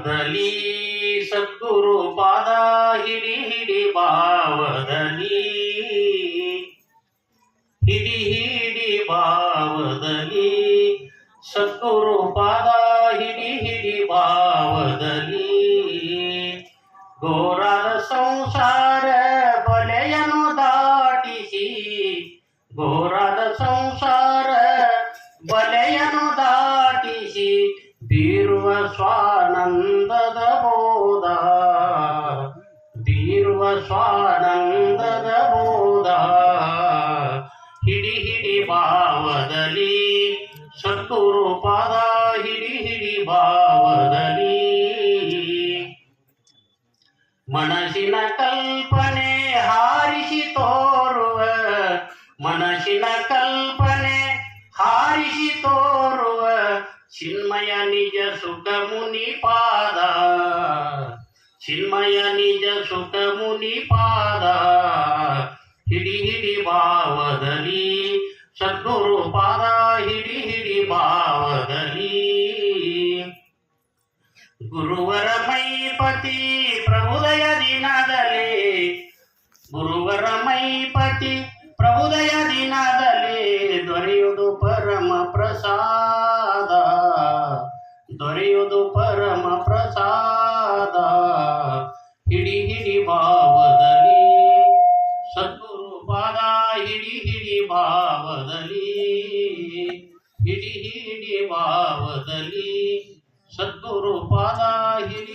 ಭಾವದಲ್ಲಿ ಸದ್ಗುರು ಪಾದ ಹಿಡಿ ಹಿಡಿ ಭಾವದಲ್ಲಿ ಹಿಡಿ ಹಿಡಿ ಭಾವದಲ್ಲಿ ಸದ್ಗುರು ಪಾದ ಹಿಡಿ ಹಿಡಿ ಭಾವದಲ್ಲಿ ಗೋರಾದ ಸಂಸಾರ ಬಲೆಯನ್ನು ದಾಟಿಸಿ. ಗೋರಾದ ಸಂಸಾರ ಬಲೆಯನ್ನು ದಾಟಿಸಿ ಬೀರುವ ಸ್ವಾನಂದದ ಬೋಧ. ದೀರ್ವ ಸ್ವಾನಂದದ ಬೋಧ. ಹಿಡಿ ಹಿಡಿ ಭಾವದಲ್ಲಿ ಸದ್ಗುರು ಪಾದ, ಹಿಡಿ ಹಿಡಿ ಭಾವದಲ್ಲಿ ಮನಸ್ಸಿನ ಕಲ್ಪನೆ ಹಾರಿಸಿ ತೋರುವ, ಮನಸ್ಸಿನ ಕಲ್ಪನೆ ಹಾರಿಸಿ ತೋರುವ. ಚಿನ್ಮಯ ನಿಜ ಸುಖ ಮುನಿ ಪಾದ ಚಿನ್ಮಯ ನಿಜ ಸುಖ ಮುನಿ ಪಾದ ಹಿಡಿ ಹಿಡಿ ಭಾವದಲ್ಲಿ ಸದ್ಗುರು ಪಾದ ಹಿಡಿ ಹಿಡಿ ಭಾವದಲ್ಲಿ ಗುರುವರ ಮೈಪತಿ ಪ್ರಭುದಯ ದಿನದಲ್ಲಿ ಗುರುವರ ಮೈಪತಿ ಪ್ರಭುದಯ ದಿನದಲ್ಲಿ ದೊರೆಯುವುದು ಪರಮ ಪ್ರಸಾದ ದೊರೆಯುವುದು ಪರಮ ಪ್ರಸಾದ. ಹಿಡಿ ಹಿಡಿ ಭಾವದಲ್ಲಿ, ಸದ್ಗುರು ಪಾದ ಹಿಡಿ ಹಿಡಿ ಭಾವದಲ್ಲಿ, ಹಿಡಿ ಹಿಡಿ ಭಾವದಲ್ಲಿ, ಸದ್ಗುರು ಪಾದ ಹಿಡಿ